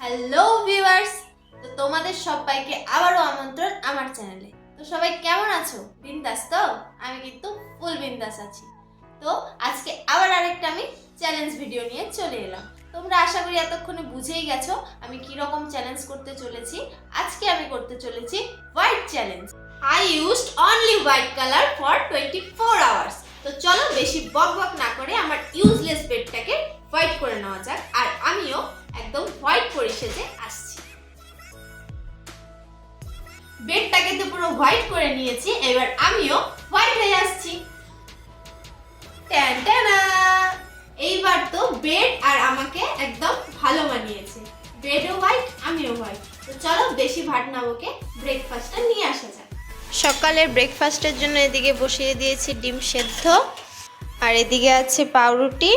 Hello viewers তো তোমাদের সবাইকে আবারও আমন্ত্রণ আমার চ্যানেলে। তো সবাই কেমন আছো? বিন্দাস তো? আমি কিন্তু ফুল বিন্দাস আছি। তো আজকে আবার আরেকটা আমি চ্যালেঞ্জ ভিডিও নিয়ে চলে এলাম। তোমরা আশা করি এতক্ষণে বুঝেই গেছো আমি কি রকম চ্যালেঞ্জ করতে চলেছি। আজকে আমি করতে চলেছি white challenge I used only white colour for twenty four hours তো চলো বেশি বক বক না করে আমার ইউজলেস বেডটাকে হোয়াইট করে নেওয়া যাক। আর আমিও একদম হোয়াইট করে সেজে আসছি। বেডটাকে তো পুরো হোয়াইট করে নিয়েছি, এবার আমিও হোয়াইট হয়ে আসছি। ট্যানা! এইবার তো বেড আর আমাকে একদম ভালো মানিয়েছে। বেডও হোয়াইট আমিও হোয়াইট তো চলো বেশি ভাট না বকে ব্রেকফাস্টটা নিয়ে আসা যাক। সকালের ব্রেকফাস্টের জন্য এদিকে বসিয়ে দিয়েছি ডিম সেদ্ধ। আর এদিকে আছে পাউরুটি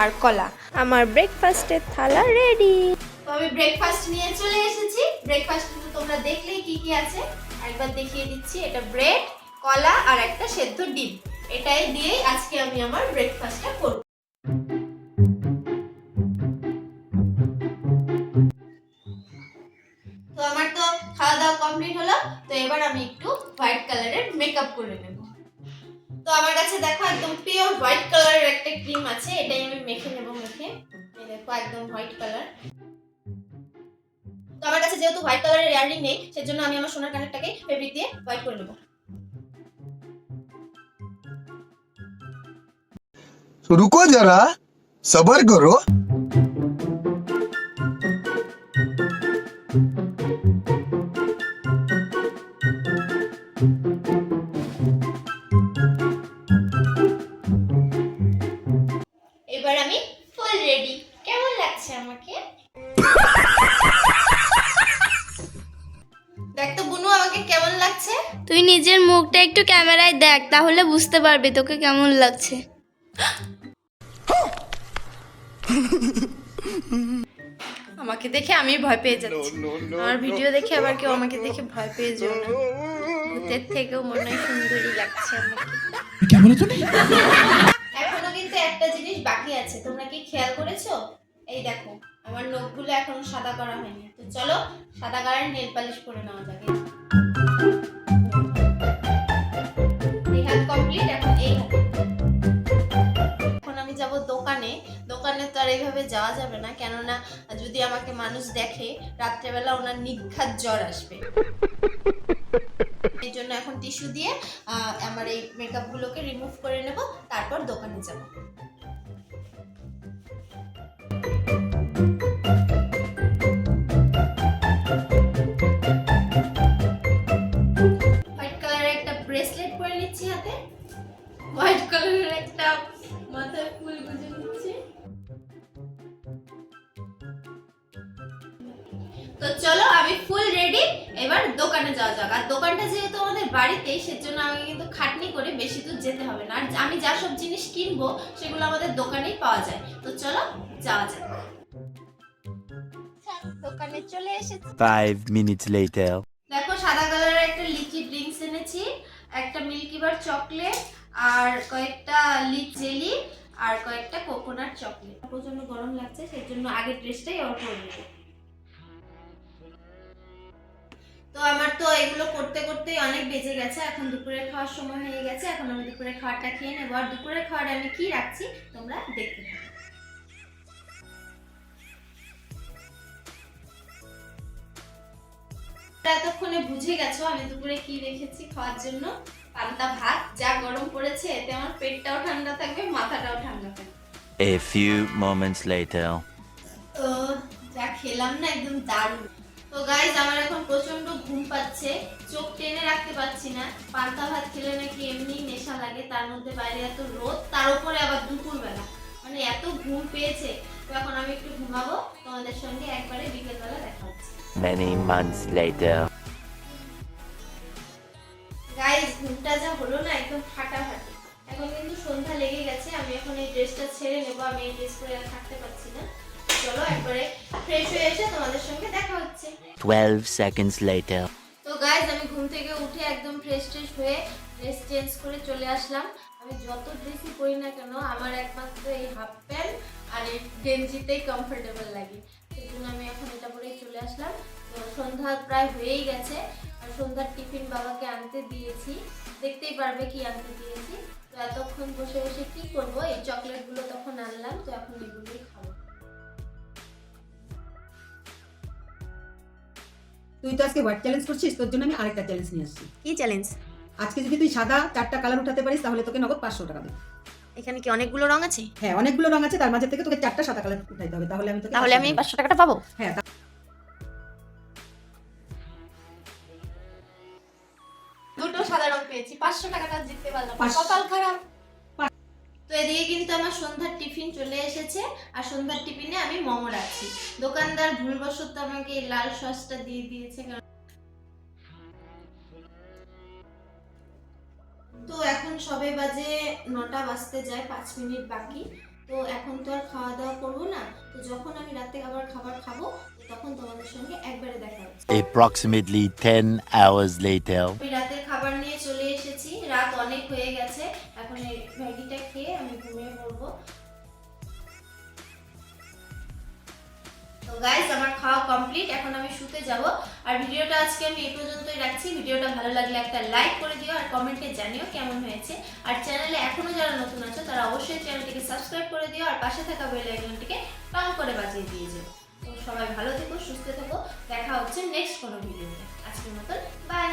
আর কলা। আমার ব্রেকফাস্টের থালা রেডি তো আমি ব্রেকফাস্ট নিয়ে চলে এসেছি। ব্রেকফাস্ট কিন্তু তোমরা দেখলেই কি কি আছে। একবার দেখিয়ে দিচ্ছি, এটা ব্রেড কলা আর একটা সেদ্ধ ডিম। এটাই দিয়েই আজকে আমি আমার ব্রেকফাস্টটা করব। তো আমার তো খাওয়া দাওয়া কমপ্লিট হলো। তো এবার আমি একটু হোয়াইট কালারের মেকআপ করে নেব। তো আমার কাছে দেখো একদম পিওর হোয়াইট কালারের একটা ক্রিম আছে, এটাই আমি মেখে নেব মুখে। এই দেখো একদম হোয়াইট কালার তো আমার কাছে যেহেতু হোয়াইট কালারের ইয়াররিং নেই, সেজন্য আমি আমার সোনার কানেরটাকে ফেব্রিক দিয়ে হোয়াইট করে নেব। রুকো যারা সবার করো। তুই নিজের মুখটা একটু ক্যামেরায় দেখ তাহলে বুঝতে পারবি তোকে কেমন লাগছে। আমাকে দেখে আমি ভয় পেয়ে যাচ্ছি। আমার ভিডিও দেখে আবার কেউ আমাকে দেখে ভয় পেয়ে যেও না। ভূতের থেকেও মনে হয় সুন্দরী লাগছে আমাকে। এখনও কিন্তু একটা জিনিস বাকি আছে তোমরা কি খেয়াল করেছ? এই দেখো আমার নখগুলো এখনও সাদা করা হয়নি। তো চলো সাদা কালার নেল পালিশ করে নেওয়া যাবে কমপ্লিট এখন এই। এখন আমি যাব দোকানে। দোকানে তো আর এইভাবে যাওয়া যাবে না, কেননা যদি আমাকে মানুষ দেখে, রাত্রেবেলা ওনার নিঘাত জ্বর আসবে। এই জন্য এখন টিস্যু দিয়ে আমার এই মেকআপগুলোকে রিমুভ করে নেব, তারপর দোকানে যাব। হোয়াইট কালারের একটা মাথায় ফুল গুজে নিচ্ছি তো চলো আমি ফুল রেডি এবার দোকানে যাওয়া যাক। আর দোকানটা যেহেতু আমাদের বাড়িতেই সেজন্য আমাকে কিন্তু খাটনি করে বেশি দূর যেতে হবে না। আর আমি যা সব জিনিস কিনবো সেগুলো আমাদের দোকানেই পাওয়া যায়। তো চলো যাওয়া যাক। দোকানে চলে এসেছি। Minutes later. দেখো সাদা কালারের একটা লিচি ড্রিঙ্কস এনেছি একটা মিল্কি বার চকলেট আর কয়েকটা লিচ জেলি আর কয়েকটা কোকোনাট চকলেট। প্রচণ্ড গরম লাগছে সেই জন্য আগের ড্রেসটাই অর্ডার করে নেব। তো আমার তো এগুলো করতে করতেই অনেক বেজে গেছে, এখন দুপুরের খাওয়ার সময় হয়ে গেছে, এখন আমি দুপুরের খাওয়াটা খেয়ে নেব। আর দুপুরের খাওয়ার আমি কি রাখছি, তোমরা দেখতে থাকো। এতক্ষণে বুঝে গেছো আমি দুপুরে কি রেখেছি খাওয়ার জন্য। পান্তা ভাত যা গরম পড়েছে এতে আমার পেটটাও ঠান্ডা থাকবে মাথাটাও ঠান্ডা থাকবে। A few moments later. তো যা খেলাম না একদম দারুণ। তো গাইজ আমার এখন প্রচণ্ড ঘুম পাচ্ছে চোখ টেনে রাখতে পারছি না। পান্তা ভাত খেলে নাকি এমনি নেশা লাগে তার মধ্যে বাইরে এত রোদ তার উপরে আবার দুপুরবেলা। মানে এত ঘুম পেয়েছে। তো এখন আমি একটু ঘুমাবো তোমাদের সঙ্গে একবারে বিকেলবেলা দেখা হচ্ছে। Many months later. এখন ছেড়ে নেব আমি এই ড্রেস পরে থাকতে পারছি না। চলো একবারে ফ্রেশ হয়ে এসে তোমাদের সঙ্গে দেখা হচ্ছে। Twelve seconds later. তো গাইজ আমি ঘুম থেকে উঠে একদম ফ্রেশ ট্রেশ হয়ে ড্রেস চেঞ্জ করে চলে আসলাম। আমি যত ড্রেসই পরি না কেন আমার একমাত্র এই হাফ প্যান্ট আর এই গেঞ্জিতেই কমফোর্টেবল লাগে। সেই জন্য আমি এখন এটা পরে আসলাম। তো সন্ধ্যা প্রায় হয়েই গেছে আর সন্ধ্যার টিফিন বাবাকে আনতে দিয়েছি। দেখতেই পারবে কি আনতে দিয়েছি। তো এতক্ষণ বসে বসে কি করব? এই চকলেটগুলো তখন আনলাম তো এখন এগুলোই খাব। তুই তো আজকে হোয়াইট চ্যালেঞ্জ করছিস তোর জন্য আমি আরেকটা চ্যালেঞ্জ নিয়ে আসছি। কি চ্যালেঞ্জ আজকে যদি তুই সাদা চারটা কালার উঠাতে পারিস তাহলে তোকে নগদ পাঁচশো টাকা দেবো। এখানে কি অনেকগুলো রং আছে? হ্যাঁ অনেকগুলো রং আছে তার মাঝে থেকে তোকে চারটা সাদা কালার উঠাইতে হবে তাহলে আমি তোকে তাহলে আমি পাঁচশো টাকাটা পাবো? হ্যাঁ পেয়েছি। পাঁচশো টাকাটা জিততে পারলাম কপাল খারাপ। তো এদিকে কিন্তু আমার সন্ধ্যার টিফিন চলে এসেছে। আর সন্ধ্যার টিফিনে আমি মোমো রাখছি। দোকানদার ভুলবশত আমাকে এই লাল সসটা দিয়ে দিয়েছে কারণ তো এখন সবে বাজে নটা বাজতে যায় পাঁচ মিনিট বাকি। তো এখন তো আর খাওয়া দাওয়া করব না। তো যখন আমি রাতে আবার খাবার খাব তখন তোমাদের সঙ্গে একবারে দেখা হচ্ছে। Approximately 10 hours later. আমি তো গাইস আমার খাওয়া কমপ্লিট এখন আমি শুতে যাব। আর ভিডিওটা আজকে আমি এই পর্যন্তই রাখছি। ভিডিওটা ভালো লাগলে একটা লাইক করে দিও আর কমেন্টে জানিও কেমন হয়েছে। আর চ্যানেলে এখনও যারা নতুন আছো, তারা অবশ্যই চ্যানেলটিকে সাবস্ক্রাইব করে দিও আর পাশে থাকা বেল আইকনটিকে টং করে বাজিয়ে দিয়ে যেও। তো সবাই ভালো থেকো, সুস্থ থেকো। দেখা হচ্ছে নেক্সট কোনো ভিডিওতে আজকের মতন বাই